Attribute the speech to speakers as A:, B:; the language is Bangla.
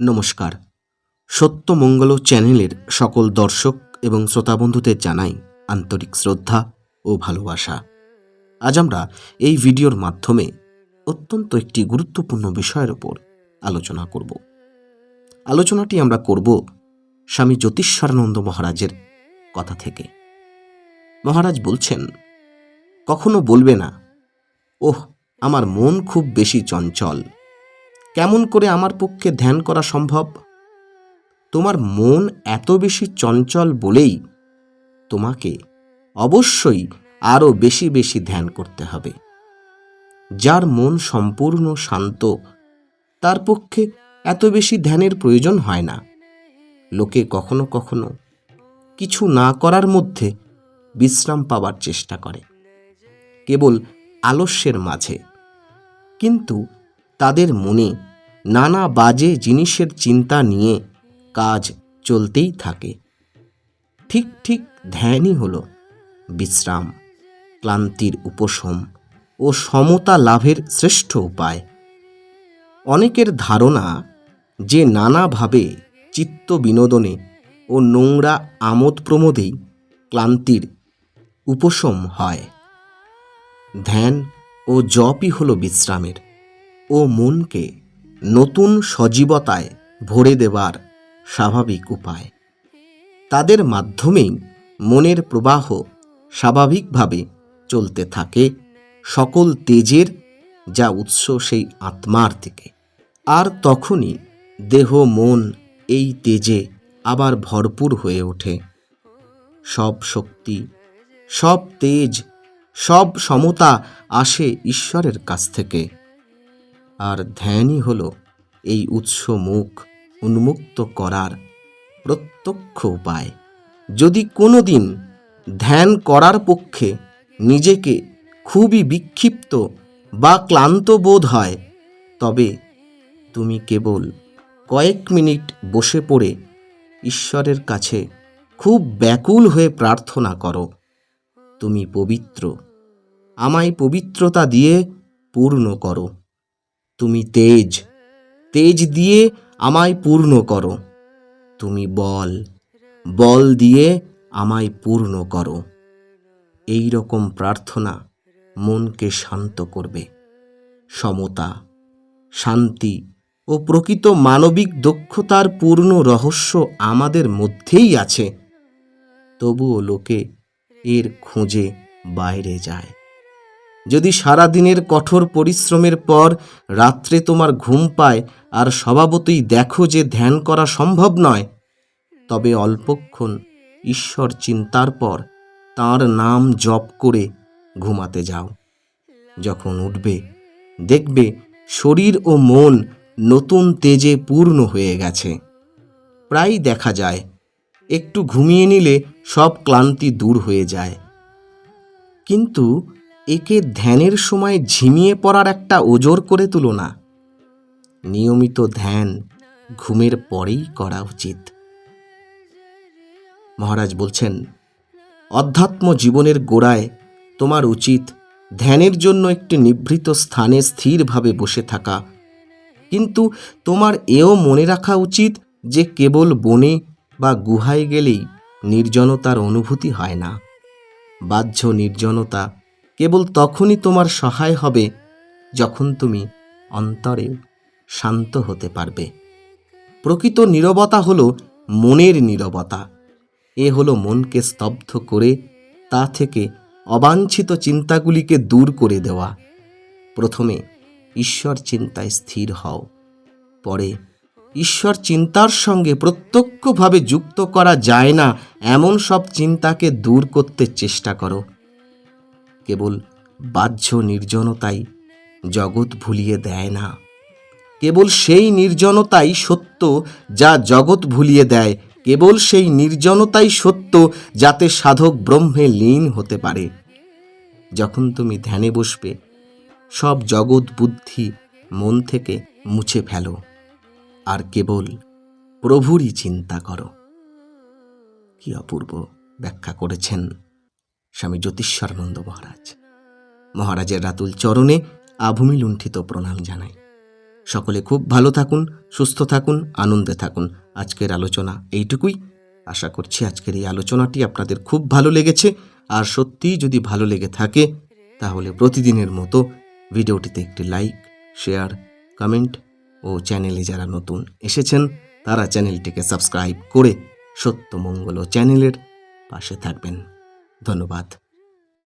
A: নমস্কার। সত্যমঙ্গল চ্যানেলের সকল দর্শক এবং শ্রোতাবন্ধুদের জানাই আন্তরিক শ্রদ্ধা ও ভালোবাসা। আজ আমরা এই ভিডিওর মাধ্যমে অত্যন্ত একটি গুরুত্বপূর্ণ বিষয়ের ওপর আলোচনা করব। আলোচনাটি আমরা করব স্বামী জ্যোতিষ্বরানন্দ মহারাজের কথা থেকে। মহারাজ বলছেন, কখনো বলবে না, ওহ, আমার মন খুব বেশি চঞ্চল কেমন করে আমার পক্ষে ধ্যান করা সম্ভব? তোমার মন এত বেশি চঞ্চল বলেই তোমাকে অবশ্যই আরও বেশি বেশি ধ্যান করতে হবে। যার মন সম্পূর্ণ শান্ত, তার পক্ষে এত বেশি ধ্যানের প্রয়োজন হয় না। লোকে কখনো কখনো কিছু না করার মধ্যে বিশ্রাম পাওয়ার চেষ্টা করে, কেবল আলস্যের মাঝে। কিন্তু তাদের মনে নানা বাজে জিনিসের চিন্তা নিয়ে কাজ চলতেই থাকে। ঠিক ঠিক ধ্যানই হল বিশ্রাম, ক্লান্তির উপশম ও সমতা লাভের শ্রেষ্ঠ উপায়। অনেকের ধারণা যে নানাভাবে চিত্ত বিনোদনে ও নোংরা আমোদ প্রমোদেই ক্লান্তির উপশম হয়। ধ্যান ও জপই হল বিশ্রামের ও মনকে নতুন সজীবতায় ভরে দেবার স্বাভাবিক উপায়। তাদের মাধ্যমেই মনের প্রবাহ স্বাভাবিকভাবে চলতে থাকে সকল তেজের যা উৎস সেই আত্মার থেকে। আর তখনই দেহ, মন এই তেজে আবার ভরপুর হয়ে ওঠে। সব শক্তি, সব তেজ, সব সমতা আসে ঈশ্বরের কাছ থেকে। আর ধ্যানই হল এই উৎস মুখ উন্মুক্ত করার প্রত্যক্ষ উপায়। যদি কোনো দিন ধ্যান করার পক্ষে নিজেকে খুবই বিক্ষিপ্ত বা ক্লান্ত বোধ হয়, তবে তুমি কেবল কয়েক মিনিট বসে পড়ে ঈশ্বরের কাছে খুব ব্যাকুল হয়ে প্রার্থনা করো, তুমি পবিত্র। আমায় পবিত্রতা দিয়ে পূর্ণ করো। তুমি তেজ। তেজ দিয়ে আমায় পূর্ণ করো। তুমি বল। বল দিয়ে আমায় পূর্ণ করো। এই রকম প্রার্থনা মনকে শান্ত করবে। সমতা, শান্তি ও প্রকৃত মানবিক দক্ষতার পূর্ণ রহস্য আমাদের মধ্যেই আছে। তবুও লোকে এর খোঁজে বাইরে যায়। যদি সারাদিনের কঠোর পরিশ্রমের পর রাত্রে তোমার ঘুম পায় আর স্বভাবতই দেখো যে ধ্যান করা সম্ভব নয়, তবে অল্পক্ষণ ঈশ্বর চিন্তার পর তার নাম জপ করে ঘুমাতে যাও। যখন উঠবে, দেখবে শরীর ও মন নতুন তেজে পূর্ণ হয়ে গেছে। প্রায় দেখা যায়, একটু ঘুমিয়ে নিলে সব ক্লান্তি দূর হয়ে যায়। কিন্তু একে ধ্যানের সময় ঝিমিয়ে পড়ার একটা ওজোর করে তুলো না। নিয়মিত ধ্যান ঘুমের পরেই করা উচিত। মহারাজ বলছেন, অধ্যাত্ম জীবনের গোড়ায় তোমার উচিত ধ্যানের জন্য একটি নিভৃত স্থানে স্থিরভাবে বসে থাকা। কিন্তু তোমার এও মনে রাখা উচিত যে কেবল বনে বা গুহায় গেলেই নির্জনতার অনুভূতি হয় না। বাহ্য নির্জনতা কেবল তখনই তোমার সহায় হবে যখন তুমি অন্তরে শান্ত হতে পারবে। প্রকৃত নীরবতা হলো মনের নীরবতা। এ হলো মনকে স্তব্ধ করে, তা থেকে অবাঞ্ছিত চিন্তাগুলিকে দূর করে দেওয়া। প্রথমে ঈশ্বর চিন্তায় স্থির হও, পরে ঈশ্বর চিন্তার সঙ্গে প্রত্যক্ষভাবে যুক্ত করা যায় না, এমন সব চিন্তাকে দূর করতে চেষ্টা করো। কেবল বাহ্য নির্জনতাই জগৎ ভুলিয়ে দেয় না। কেবল সেই নির্জনতাই সত্য যা জগৎ ভুলিয়ে দেয়। কেবল সেই নির্জনতাই সত্য যাতে সাধক ব্রহ্মে লীন হতে পারে। যখন তুমি ধ্যানে বসবে, সব জগৎ বুদ্ধি মন থেকে মুছে ফেলো। আর কেবল প্রভুরই চিন্তা করো। কি অপূর্ব ব্যাখ্যা করেছেন স্বামী জ্যোতিষ্বরানন্দ মহারাজ। মহারাজের রাতুল চরণে আভূমি লুণ্ঠিত প্রণাম জানাই। সকলে খুব ভালো থাকুন, সুস্থ থাকুন, আনন্দে থাকুন। আজকের আলোচনা এইটুকুই। আশা করছি আজকের এই আলোচনাটি আপনাদের খুব ভালো লেগেছে। আর সত্যিই যদি ভালো লেগে থাকে, তাহলে প্রতিদিনের মতো ভিডিওটিতে একটি লাইক, শেয়ার, কমেন্ট ও চ্যানেলে যারা নতুন এসেছেন, তারা চ্যানেলটিকে সাবস্ক্রাইব করে সত্যমঙ্গল চ্যানেলের পাশে থাকবেন। ধন্যবাদ।